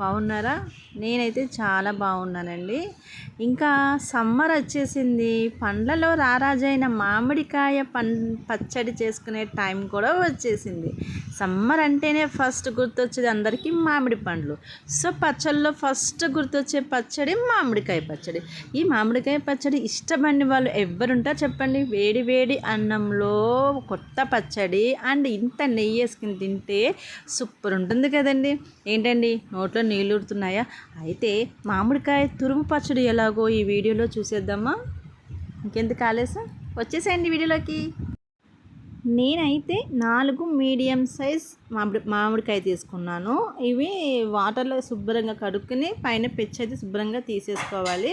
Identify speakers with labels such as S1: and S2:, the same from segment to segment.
S1: బాగున్నారా? నేనైతే చాలా బాగున్నానండి. ఇంకా సమ్మర్ వచ్చేసింది. పండ్లలో రారాజైన మామిడికాయ పం పచ్చడి చేసుకునే టైం కూడా వచ్చేసింది. సమ్మర్ అంటేనే ఫస్ట్ గుర్తొచ్చేది అందరికీ మామిడి పండ్లు. సో పచ్చళ్ళలో ఫస్ట్ గుర్తొచ్చే పచ్చడి మామిడికాయ పచ్చడి. ఈ మామిడికాయ పచ్చడి ఇష్టపడిన వాళ్ళు ఎవరుంటారు చెప్పండి? వేడి వేడి అన్నంలో కొత్త పచ్చడి అండ్ ఇంత నెయ్యి వేసుకుని తింటే సూపర్ ఉంటుంది కదండి. ఏంటండి? నోట్లో నీళ్ళుడుతున్నాయా? అయితే మామిడికాయ తురుము పచ్చడి ఎలాగో ఈ వీడియోలో చూసేద్దామా? ఇంకెందుకు ఆలస్యం? వచ్చేసేయండి వీడియోలోకి. నేనైతే నాలుగు మీడియం సైజ్ మామిడి మామిడికాయ తీసుకున్నాను. ఇవి వాటర్లో శుభ్రంగా కడుక్కుని పైన పెచ్చి అయితే శుభ్రంగా తీసేసుకోవాలి.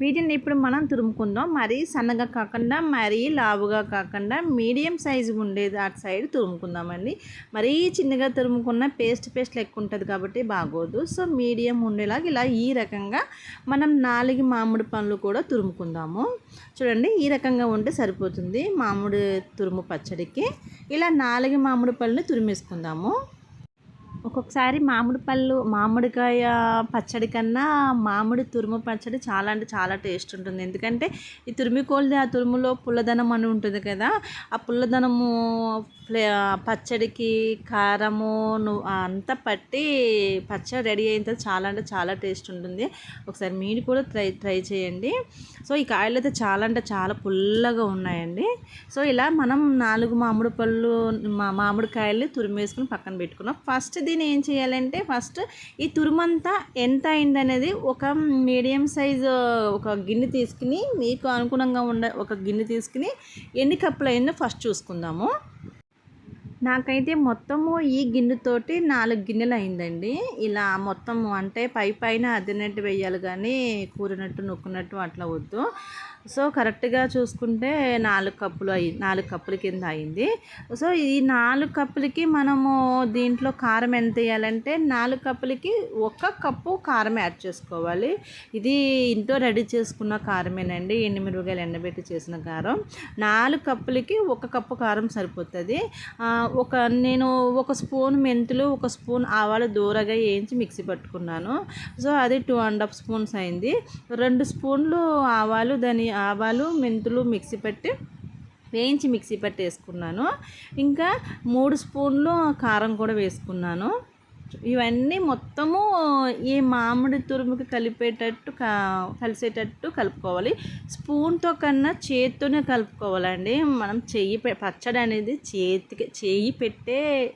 S1: వీటిని ఇప్పుడు మనం తురుముకుందాం. మరీ సన్నగా కాకుండా మరీ లావుగా కాకుండా మీడియం సైజు ఉండేది అటు సైడ్ తురుముకుందామండి. మరీ చిన్నగా తురుముకున్న పేస్ట్ పేస్ట్ లెక్క ఉంటుంది కాబట్టి బాగోదు. సో మీడియం ఉండేలాగా ఇలా ఈ రకంగా మనం నాలుగు మామిడి పండ్లు కూడా తురుముకుందాము. చూడండి ఈ రకంగా ఉంటే సరిపోతుంది మామిడి తురుము పచ్చడికి. ఇలా నాలుగు మామిడి పళ్ళని తురిమేసుకుందాము. ఒక్కొక్కసారి మామిడి పళ్ళు మామిడికాయ పచ్చడి కన్నా మామిడి తురుము పచ్చడి చాలా అంటే చాలా టేస్ట్ ఉంటుంది. ఎందుకంటే ఈ తురిమి కోల్ది ఆ తురుములో పుల్లదనం అని ఉంటుంది కదా ఆ పుల్లదనము పచ్చడికి కారము అంతా పట్టి పచ్చడి రెడీ అయిన తర్వాత చాలా అంటే చాలా టేస్ట్ ఉంటుంది. ఒకసారి మీరు కూడా ట్రై ట్రై చేయండి. సో ఈ కాయలు అయితే చాలా అంటే చాలా పుల్లగా ఉన్నాయండి. సో ఇలా మనం నాలుగు మామిడి పళ్ళు మామిడికాయలు మామిడికాయలు తురిమేసుకుని పక్కన పెట్టుకున్నాం. ఫస్ట్ దీన్ని ఏం చేయాలంటే ఫస్ట్ ఈ తురుమంతా ఎంత అయిందనేది ఒక మీడియం సైజు ఒక గిన్నె తీసుకుని మీకు అనుగుణంగా ఉండే ఒక గిన్నె తీసుకుని ఎన్ని కప్పులు అయిందో ఫస్ట్ చూసుకుందాము. నాకైతే మొత్తము ఈ గిన్నెతోటి నాలుగు గిన్నెలు అయిందండి. ఇలా మొత్తము అంటే పై పైన అదినట్టు వేయాలి కానీ కూరినట్టు నొక్కునట్టు అట్లా వద్దు. సో కరెక్ట్గా చూసుకుంటే నాలుగు కప్పులు అయ్యి నాలుగు కప్పుల కింద అయింది. సో ఈ నాలుగు కప్పులకి మనము దీంట్లో కారం ఎంత వేయాలంటే నాలుగు కప్పులకి ఒక కప్పు కారం యాడ్ చేసుకోవాలి. ఇది ఇంట్లో రెడీ చేసుకున్న కారమేనండి. ఎండుమిరపకాయలు ఎండబెట్టి చేసిన కారం. నాలుగు కప్పులకి ఒక కప్పు కారం సరిపోతుంది. ఒక నేను ఒక స్పూన్ మెంతులు ఒక స్పూన్ ఆవాలు దూరగా వేయించి మిక్సీ పట్టుకున్నాను. సో అది టూ అండ్ హాఫ్ స్పూన్స్ అయింది. రెండు స్పూన్లు ఆవాలు దాని ఆవాలు మెంతులు మిక్సీ పట్టి వేయించి మిక్సీ పట్టి వేసుకున్నాను. ఇంకా మూడు స్పూన్లు కారం కూడా వేసుకున్నాను. ఇవన్నీ మొత్తము ఈ మామిడి తురుముకి కలిపేటట్టు కలిసేటట్టు కలుపుకోవాలి. స్పూన్తో కన్నా చేత్తోనే కలుపుకోవాలండి. మనం చెయ్యి పచ్చడి అనేది చేతికి చేయి పెట్టే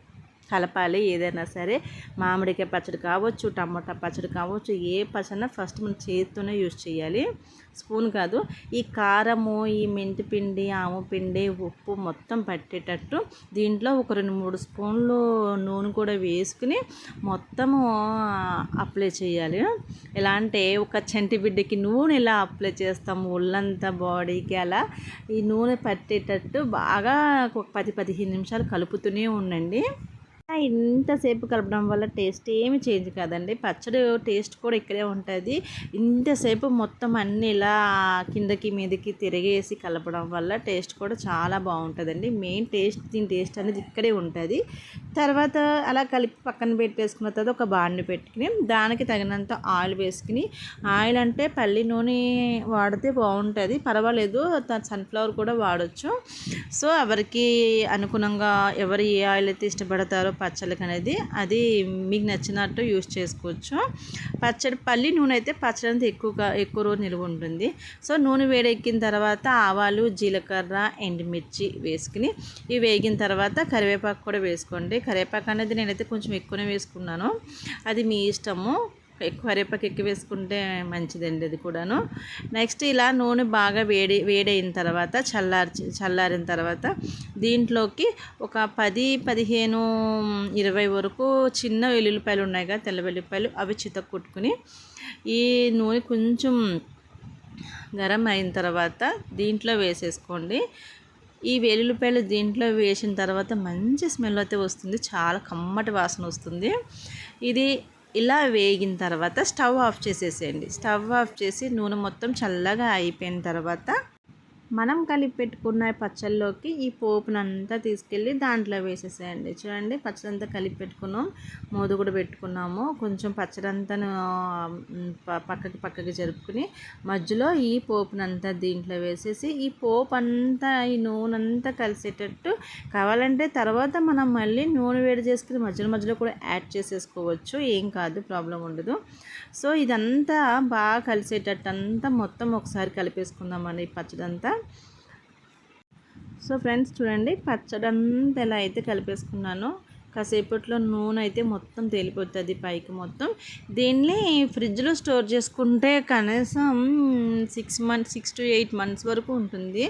S1: కలపాలి ఏదైనా సరే. మామిడికాయ పచ్చడి కావచ్చు టమాటా పచ్చడి కావచ్చు ఏ పచ్చడి ఫస్ట్ మనం చేతితోనే యూజ్ చేయాలి. స్పూన్ కాదు ఈ కారము ఈ మెంతి పిండి ఆము పిండి ఉప్పు మొత్తం పట్టేటట్టు దీంట్లో ఒక రెండు మూడు స్పూన్లు నూనె కూడా వేసుకుని మొత్తము అప్లై చేయాలి. ఎలా అంటే ఒక చంటి బిడ్డకి నూనె ఎలా అప్లై చేస్తాము? ఒళ్ళంతా బాడీకి అలా ఈ నూనె పట్టేటట్టు బాగా ఒక పది పదిహేను నిమిషాలు కలుపుతూనే ఉండండి. ఇంతసేపు కలపడం వల్ల టేస్ట్ ఏమి చేంజ్ కాదండి. పచ్చడి టేస్ట్ కూడా ఇక్కడే ఉంటుంది. ఇంతసేపు మొత్తం అన్ని ఇలా కిందకి మీదకి తిరిగేసి కలపడం వల్ల టేస్ట్ కూడా చాలా బాగుంటుందండి. మెయిన్ టేస్ట్ దీని టేస్ట్ అనేది ఇక్కడే ఉంటుంది. తర్వాత అలా కలిపి పక్కన పెట్టేసుకున్న తర్వాత ఒక బాండి పెట్టుకుని దానికి తగినంత ఆయిల్ వేసుకుని ఆయిల్ అంటే పల్లి నూనె వాడితే బాగుంటుంది. పర్వాలేదు సన్ఫ్లవర్ కూడా వాడచ్చు. సో ఎవరికి అనుగుణంగా ఎవరు ఏ ఆయిల్ అయితే ఇష్టపడతారో పచ్చళ్ళకి అనేది అది మీకు నచ్చినట్టు యూస్ చేసుకోవచ్చు. పచ్చడి పల్లి నూనె అయితే పచ్చడి అంతా ఎక్కువగా ఎక్కువ రోజు నిల్వ ఉంటుంది. సో నూనె వేడెక్కిన తర్వాత ఆవాలు జీలకర్ర ఎండుమిర్చి వేసుకుని ఇవి వేగిన తర్వాత కరివేపాకు కూడా వేసుకోండి. కరివేపాకు అనేది నేనైతే కొంచెం ఎక్కువనే వేసుకున్నాను. అది మీ ఇష్టము. ఎక్కువ కరివేపాకు ఎక్కువ వేసుకుంటే మంచిదండి అది కూడాను. నెక్స్ట్ ఇలా నూనె బాగా వేడి వేడైన తర్వాత చల్లార్చి చల్లారిన తర్వాత దీంట్లోకి ఒక పది పదిహేను ఇరవై వరకు చిన్న వెల్లుల్లిపాయలు ఉన్నాయి కదా తెల్ల వెల్లుల్లిపాయలు అవి చితక్ కొట్టుకుని ఈ నూనె కొంచెం గరం అయిన తర్వాత దీంట్లో వేసేసుకోండి. ఈ వెల్లుల్లిపాయలు దీంట్లో వేసిన తర్వాత మంచి స్మెల్ అయితే వస్తుంది చాలా కమ్మటి వాసన వస్తుంది. ఇది ఇలా వేగిన తర్వాత స్టవ్ ఆఫ్ చేసేసేయండి. స్టవ్ ఆఫ్ చేసి నూనె మొత్తం చల్లగా అయిపోయిన తర్వాత మనం కలిపి పెట్టుకున్న పచ్చళ్ళలోకి ఈ పోపునంతా తీసుకెళ్ళి దాంట్లో వేసేసేయండి. చూడండి పచ్చడి అంతా కలిపి పెట్టుకున్నాం. మోదు కూడా పెట్టుకున్నాము. కొంచెం పచ్చడి అంతా పక్కకి పక్కకి జరుపుకుని మధ్యలో ఈ పోపునంతా దీంట్లో వేసేసి ఈ పోపు అంతా ఈ నూనె అంతా కలిసేటట్టు కావాలంటే తర్వాత మనం మళ్ళీ నూనె వేడి చేసుకుని మధ్యలో మధ్యలో కూడా యాడ్ చేసేసుకోవచ్చు. ఏం కాదు ప్రాబ్లం ఉండదు. సో ఇదంతా బాగా కలిసేటట్టు అంతా మొత్తం ఒకసారి కలిపేసుకుందామండి ఈ పచ్చడంతా. సో ఫ్రెండ్స్ చూడండి పచ్చడి అంతా ఎలా అయితే కలిపేసుకున్నానో. కాసేపట్లో నూనె అయితే మొత్తం తేలిపోతుంది పైకి మొత్తం. దీన్ని ఫ్రిడ్జ్లో స్టోర్ చేసుకుంటే కనీసం six months six to eight months వరకు ఉంటుంది.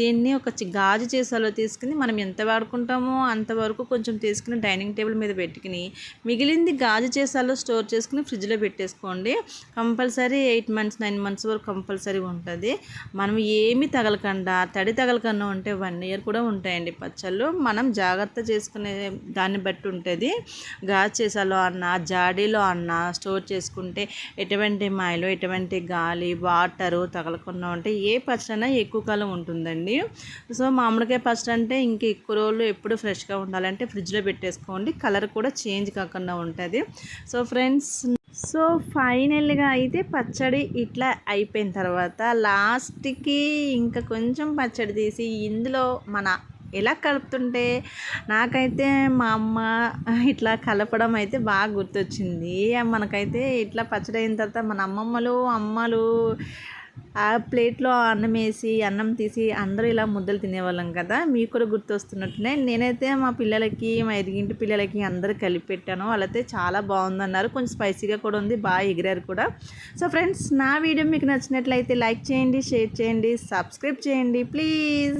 S1: దీన్ని ఒక గాజు చేసాలో తీసుకుని మనం ఎంత వాడుకుంటామో అంతవరకు కొంచెం తీసుకుని డైనింగ్ టేబుల్ మీద పెట్టుకుని మిగిలింది గాజు చేసాలో స్టోర్ చేసుకుని ఫ్రిడ్జ్లో పెట్టేసుకోండి. Compulsory eight months nine months వరకు కంపల్సరీ ఉంటుంది. మనం ఏమి తగలకుండా తడి తగలకుండా ఉంటే వన్ ఇయర్ కూడా ఉంటాయండి పచ్చళ్ళు. మనం జాగ్రత్త చేసుకునే దాన్ని బట్టి ఉంటుంది. గాజు చేసాలో అన్న జాడీలో అన్న స్టోర్ చేసుకుంటే ఎటువంటి మాయలు ఎటువంటి గాలి వాటరు తగలకుండా ఉంటే ఏ పచ్చడైనా ఎక్కువ కాలం ఉంటుందండి. సో మామిడికాయ పచ్చడి అంటే ఇంక ఎక్కువ రోజులు ఎప్పుడు ఫ్రెష్గా ఉండాలంటే ఫ్రిడ్జ్లో పెట్టేసుకోండి. కలర్ కూడా చేంజ్ కాకుండా ఉంటుంది. సో ఫ్రెండ్స్ సో ఫైనల్గా అయితే పచ్చడి ఇట్లా అయిపోయిన తర్వాత లాస్ట్కి ఇంకా కొంచెం పచ్చడి తీసి ఇందులో మన ఎలా కలుపుతుంటే నాకైతే మా అమ్మ ఇట్లా కలపడం అయితే బాగా గుర్తొచ్చింది. మనకైతే ఇట్లా పచ్చడి అయిన తర్వాత మన అమ్మమ్మలు అమ్మలు ఆ ప్లేట్లో అన్నం వేసి అన్నం తీసి అందరూ ఇలా ముద్దలు తినేవాళ్ళం కదా. మీకు కూడా గుర్తొస్తున్నట్టునే. నేనైతే మా పిల్లలకి మా ఎదిగింటి పిల్లలకి అందరూ కలిపి పెట్టాను. వాళ్ళైతే చాలా బాగుందన్నారు. కొంచెం స్పైసీగా కూడా ఉంది బాగా ఎగిరారు కూడా. సో ఫ్రెండ్స్ నా వీడియో మీకు నచ్చినట్లయితే లైక్ చేయండి షేర్ చేయండి సబ్స్క్రైబ్ చేయండి ప్లీజ్.